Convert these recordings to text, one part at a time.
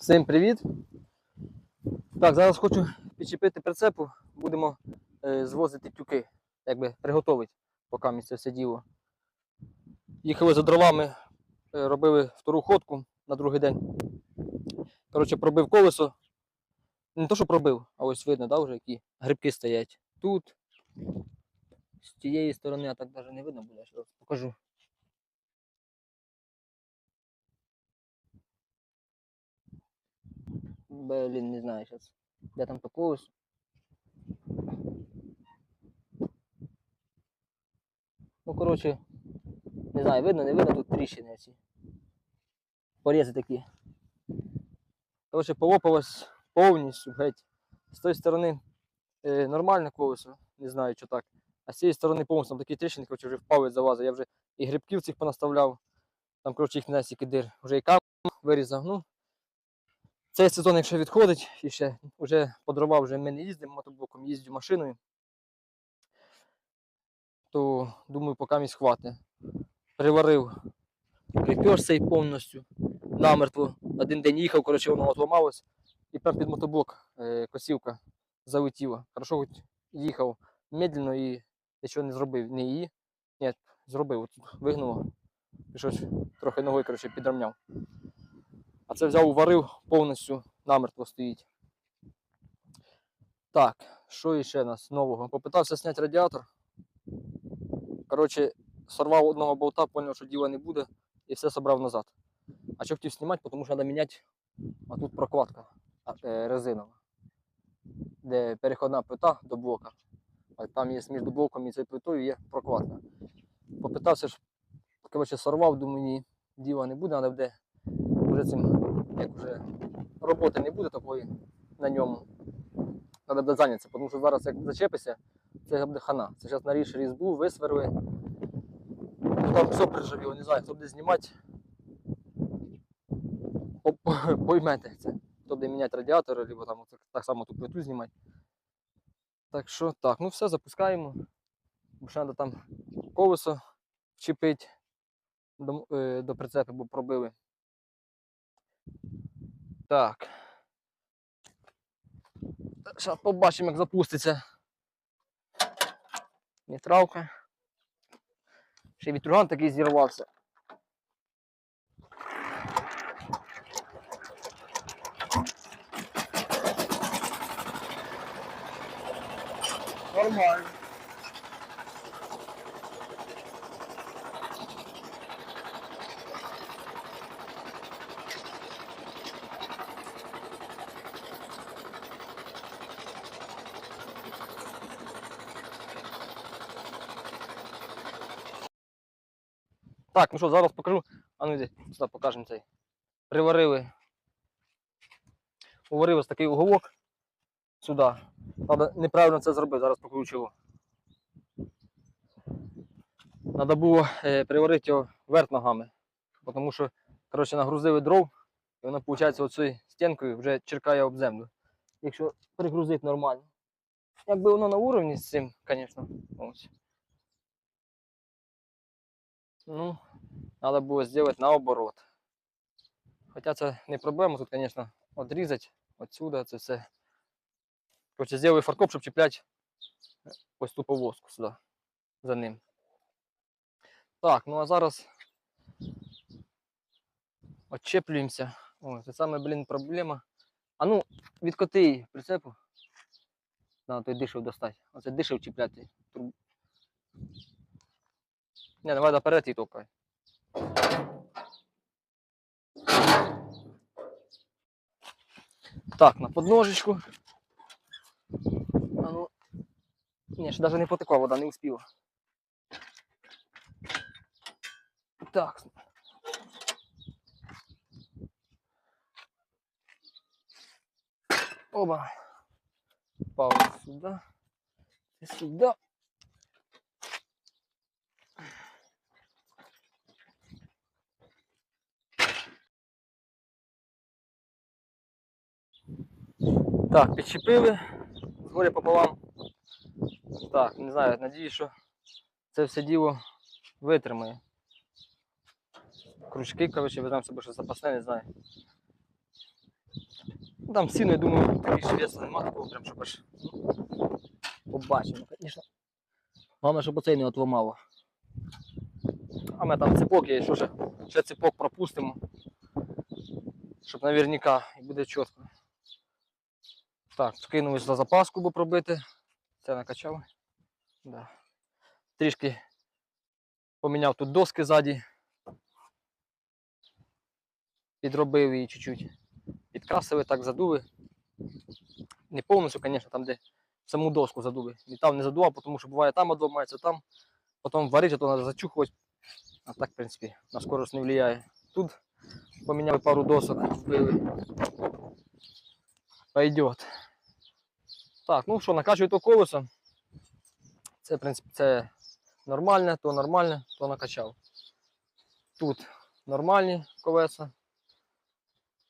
Всім привіт! Так, зараз хочу підчепити прицепу, будемо е, звозити тюки, якби приготувати, поки місце все діло. Їхали за дровами, е, робили втору ходку на другий день. Коротше, пробив колесо. Не то, що пробив, а ось видно, да, вже які грибки стоять. Тут, з тієї сторони, а так навіть не видно буде, зараз покажу. Блін, не знаю зараз. Де там то колесо? Ну, коротше, не знаю, видно, не видно, тут тріщини ці. Порізи такі. Коротше, полопалось повністю геть. З тої сторони е, нормальне колесо, не знаю, що так. А з цієї сторони повністю там такі тріщини, коротше, вже в палець залазить. Я вже і грибків цих понаставляв. Там, коротше, їх не дир. Вже і камінь вирізав. Ну, цей сезон, якщо відходить, і ще вже по дрова вже ми не їздимо мотоблоком, їздю машиною, то думаю, поки мій хватить. Приварив кріпеж цей повністю, намертво. Один день їхав, коротше, воно отламалось, і прямо під мотоблок е, косівка залетіла. Хорошо, хоч їхав медленно і нічого не зробив. Не її. Ні, зробив, от вигнуло. Пішов трохи ногою, коротше, підрамняв. А це взяв, уварив повністю намертво стоїть. Так, що іще нас нового? Попитався зняти радіатор. Коротше, сорвав одного болта, зрозумів, що діла не буде, і все собрав назад. А що хотів знімати, тому що треба міняти, а тут прокладка е, резинова, де переходна плита до блока. А там є між блоком і цією плитою є прокладка. Попитався, ж, коротше, сорвав, думаю, ні, діла не буде, треба буде вже цим, як вже роботи не буде такої на ньому. Треба буде зайнятися, тому що зараз як зачепися, це буде хана. Це зараз наріж різьбу, висверли. Там все прижавіло, не знаю, хто буде знімати. по- по- Поймете це. Хто буде міняти радіатори, або там так, так само ту плиту знімати. Так що так, ну все, запускаємо. Бо ще треба там колесо вчепити до, е, до прицепу, бо пробили. Так. Зараз побачимо, як запуститься. Нейтралка. Ще й вітрюган такий зірвався. Нормально. Так, ну що, зараз покажу. А ну йди, сюди покажемо цей. Приварили. Уварив ось такий уголок сюди. Треба неправильно це зробити, зараз покажу чого. Треба було е, приварити його вверх ногами. Тому що, коротше, нагрузили дров, і воно, виходить, оцією стінкою вже черкає об землю. Якщо пригрузити нормально. Якби воно на уровні з цим, звісно. Ось. Ну, треба було зробити наоборот. Хоча це не проблема, тут, звісно, відрізати отсюда це все. Короче, зробив фаркоп, щоб чіпляти ось ту повозку сюди за ним. Так, ну а зараз отчеплюємося. О, це саме, блін, проблема. А ну, відкоти її прицепу. На той дишев достати. Оце дишев чіпляти. Не, давай наперед і топай. Так, на подножечку. А ну. Ні, ще навіть не потекла вода, не успіла. Так. Оба. Пауза сюди. І сюди. Так, підчепили. Згоря пополам. Так, не знаю, надіюсь, що це все діло витримає. Крючки, коротше, візьмемо себе щось запасне, не знаю. Там сіно, я думаю, такий ж вес нема такого, прям, щоб аж ну, побачимо, звісно. Головне, щоб оцей не отламало. А ми там цепок є, що ще, ще цепок пропустимо. Щоб наверняка і буде чітко. Так, скинули за запаску, бо пробити. Це накачав. Да. Трішки поміняв тут доски ззаді. Підробив її чуть-чуть. Підкрасили, так задули. Не повністю, звісно, там, де саму доску задули. І там не задував, тому що буває там одламається, там. Потім варити, то треба зачухувати. А так, в принципі, на скорость не впливає. Тут поміняли пару досок, вбили. Пойдет. Так, ну що, накачую то колесо. Це, в принципі, це нормальне, то нормальне, то накачав. Тут нормальні колеса.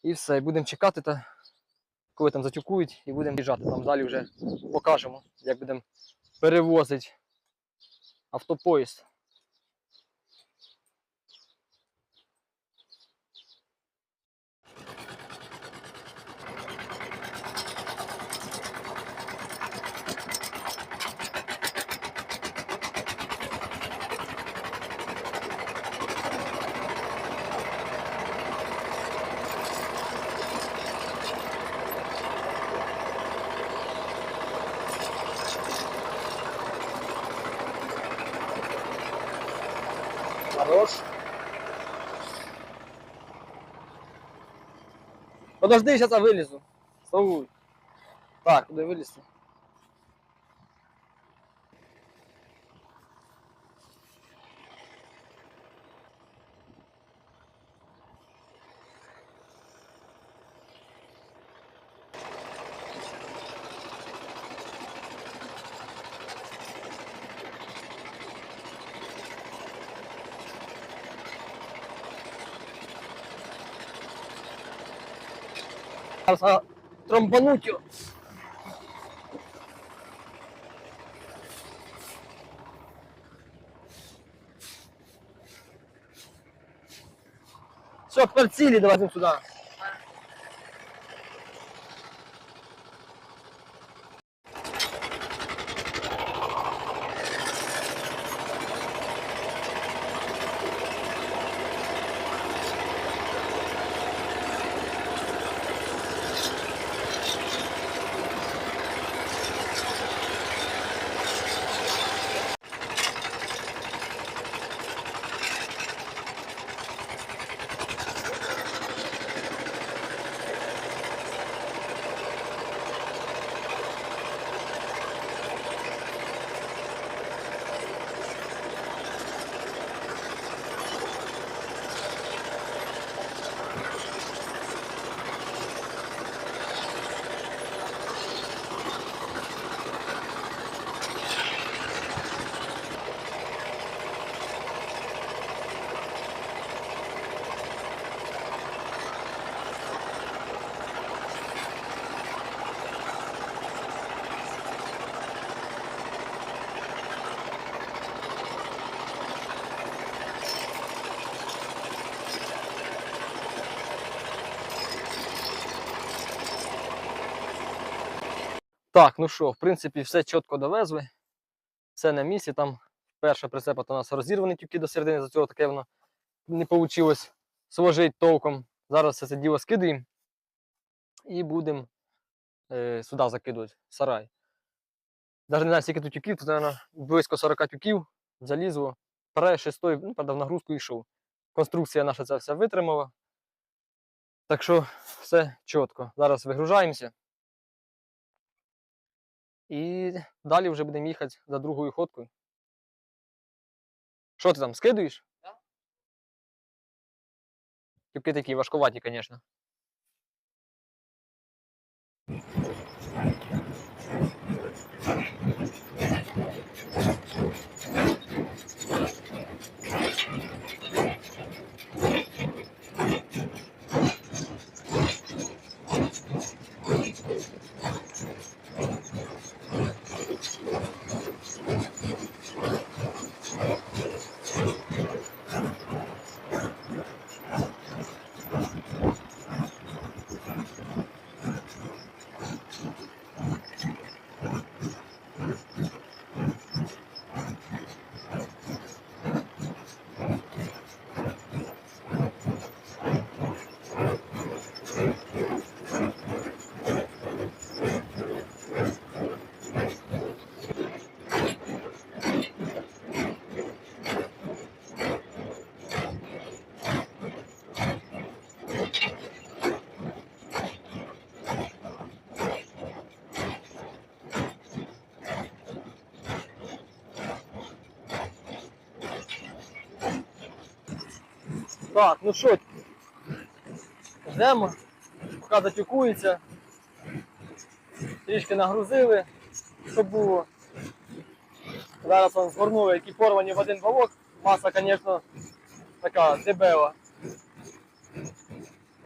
І все, будемо чекати, та, коли там затюкують, і будемо їжджати. Там далі вже покажемо, як будемо перевозити автопоїзд. Подожди, сейчас я вылезу. Совуй. Так, куди вилізти? Зараз а, тромбануть його. Все, тепер цілі давайте сюди. Так, ну що, в принципі, все чітко довезли. Все на місці. Там перша прицепа у нас розірвані тюки до середини, за цього таке воно не вийшло сложити толком. Зараз все це діло скидаємо і будемо е, сюди закидувати, сарай. Навіть не знаю, скільки тут тюків, тут, мабуть, близько 40 тюків залізло. Пере шестой, ну, правда, в нагрузку йшов. Конструкція наша це все витримала. Так що все чітко. Зараз вигружаємося. І далі вже будемо їхати за другою ходкою. Що ти там, скидуєш? Да. Тюки такі важкуваті, звісно. Так, ну що, ждемо, поки затюкується. Трішки нагрузили, що було. Зараз он згорнули, які порвані в один балок. Маса, звісно, така дебела.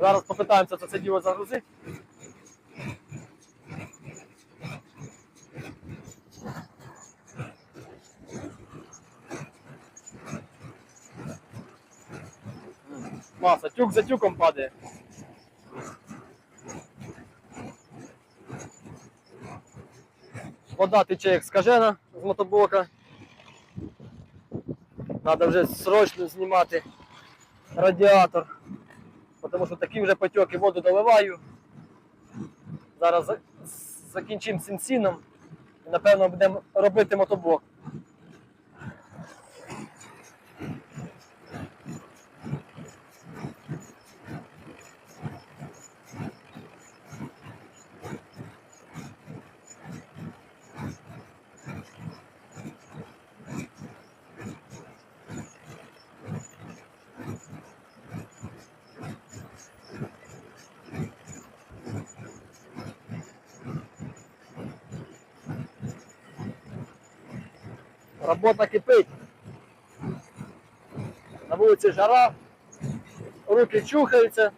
Зараз попитаємося це, це діло загрузити. Маса, тюк за тюком падає. Вода тече як скажена з мотоблока. Треба вже срочно знімати радіатор. Тому що такі вже потеки воду доливаю. Зараз закінчимо цим і напевно будемо робити мотоблок. Робота кипить. На вулиці жара, руки чухаються.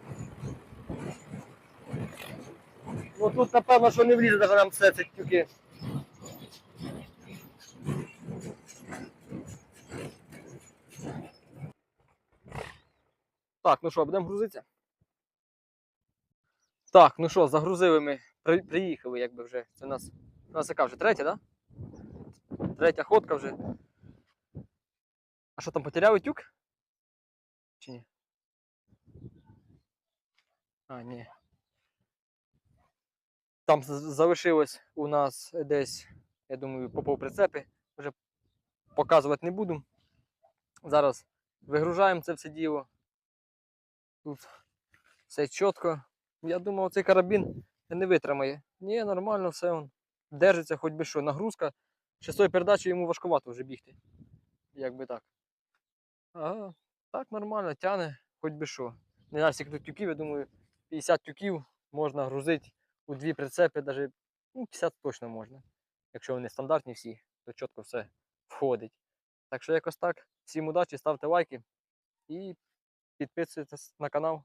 Ну тут напевно, що не влізе нам все ці тюки. Так, ну що, будемо грузитися? Так, ну що, загрузили ми, приїхали, якби вже. Це у нас, у нас яка вже третя, так? Третя ходка вже. А що там потеряли тюк? Чи ні? А, ні. Там залишилось у нас десь, я думаю, по полприцепи. Вже показувати не буду. Зараз вигружаємо це все діло. Тут все чітко. Я думав, цей карабін не витримає. Ні, нормально все. Держиться хоч би що. Нагрузка. Шестою передачею йому важкувато вже бігти. Якби так. Ага, так нормально, тяне, хоч би що. Не знаю, скільки тут тюків, я думаю, 50 тюків можна грузити у дві прицепи, навіть ну, 50 точно можна. Якщо вони стандартні всі, то чітко все входить. Так що якось так. Всім удачі, ставте лайки і підписуйтесь на канал.